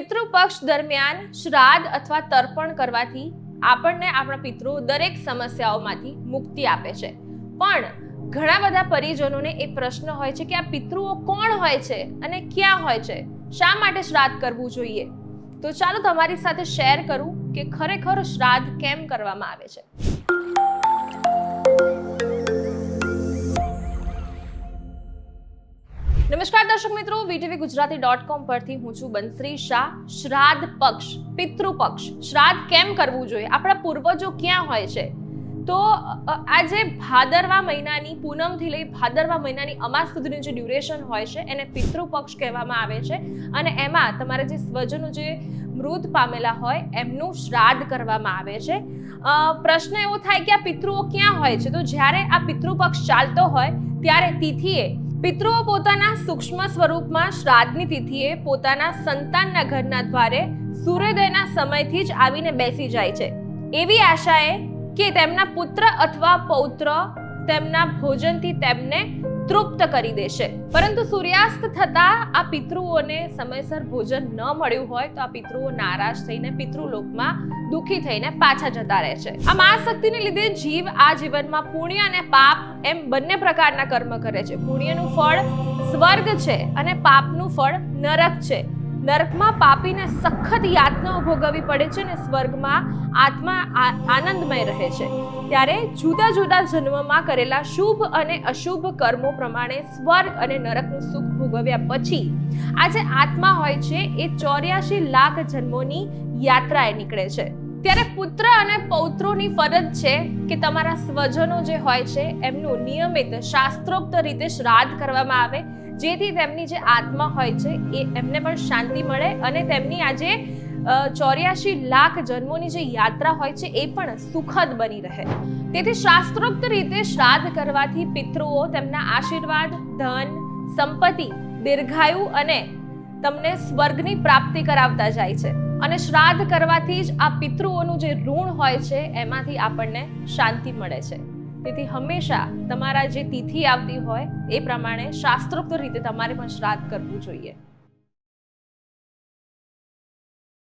પિતૃપક્ષ દરમિયાન શ્રાદ્ધ અથવા તર્પણ કરવાથી આપણને આપણા પિતૃ દરેક સમસ્યાઓમાંથી મુક્તિ આપે છે. પણ ઘણા બધા પરિજનોને એ પ્રશ્ન હોય છે કે આ પિતૃઓ કોણ હોય છે અને ક્યાં હોય છે? શા માટે શ્રાદ્ધ કરવું જોઈએ? તો ચાલો તમારી સાથે શેર કરું કે ખરેખર શ્રાદ્ધ કેમ કરવામાં આવે છે. નમસ્કાર દર્શક મિત્રો વીટીવી ગુજરાતી ડોટ કોમ પરથી હું છું બંશ્રી શાહ. શ્રાદ્ધ પક્ષ પિતૃ પક્ષ શ્રાદ્ધ કેમ કરવું જોઈએ? આપણા પૂર્વજો ક્યાં હોય છે? તો આજે ભાદરવા મહિનાની, પૂનમથી લઈ ભાદરવા મહિનાની અમાસ સુધીનું જે ડ્યુરેશન હોય છે, એને પિતૃ પક્ષ કહેવામાં આવે છે. અને એમાં તમારા જે સ્વજનો જે મૃત પામેલા હોય, એમનું શ્રાદ્ધ કરવામાં આવે છે. પ્રશ્ન એવો થાય કે આ પિતૃઓ ક્યાં હોય છે? તો જ્યારે આ પિતૃ પક્ષ ચાલતો હોય, ત્યારે તિથિએ પિતૃઓ પોતાના સૂક્ષ્મ સ્વરૂપમાં શ્રાદ્ધની તિથિએ પોતાના સંતાનના ઘરના દ્વારે સૂર્યોદયના સમયથી જ આવીને બેસી જાય છે. એવી આશાએ કે તેમના પુત્ર અથવા પૌત્ર તેમના ભોજનથી તેમને તૃપ્ત કરી દેશે. પરંતુ સૂર્યાસ્ત થતા આ પિતૃઓને સમયસર ભોજન ન મળ્યું હોય તો આ પિતૃઓ નારાજ થઈને પિતૃલોકમાં દુઃખી થઈને પાછા જતા રહે છે. આ મહાશક્તિને લીધે જીવ આ જીવનમાં પુણ્ય અને પાપ એમ બંને પ્રકારના કર્મ કરે છે. પુણ્યનું ફળ સ્વર્ગ છે અને પાપનું ફળ નરક છે. નરકમાં પાપીને સખત યાતનાઓ ભોગવવી પડે છે અને સ્વર્ગમાં આત્મા આનંદમય રહે છે. ત્યારે જુદા જુદા જન્મમાં કરેલા શુભ અને અશુભ કર્મો પ્રમાણે સ્વર્ગ અને નરકનું સુખ ભોગવ્યા પછી આ જે આત્મા હોય છે એ ચોર્યાસી લાખ જન્મોની યાત્રાએ નીકળે છે. ત્યારે પુત્ર અને પૌત્રોની ફરજ છે કે તમારા સ્વજનો જે હોય છે એમનું નિયમિત શાસ્ત્રોક્ત રીતે શ્રાદ્ધ કરવામાં આવે જેથી તેમની જે આત્મા હોય છે, એ એમને પણ શાંતિ મળે અને તેમની આજે ચોર્યાસી લાખ જન્મોની જે યાત્રા હોય છે, એ પણ સુખદ બની રહે. તેથી શાસ્ત્રોક્ત રીતે શ્રાદ્ધ કરવાથી પિતૃઓ તેમના આશીર્વાદ, ધન, સંપત્તિ, દીર્ઘાયુ અને તમને સ્વર્ગની પ્રાપ્તિ કરાવતા જાય છે. અને શ્રાદ્ધ કરવાથી જ આ પિતૃઓનું જે ઋણ હોય છે, એમાંથી આપણને શાંતિ મળે છે. તેથી હંમેશા તમારા જે તિથિ આવતી હોય એ પ્રમાણે શાસ્ત્રોક્ત રીતે તમારે પણ શ્રાદ્ધ કરવું જોઈએ.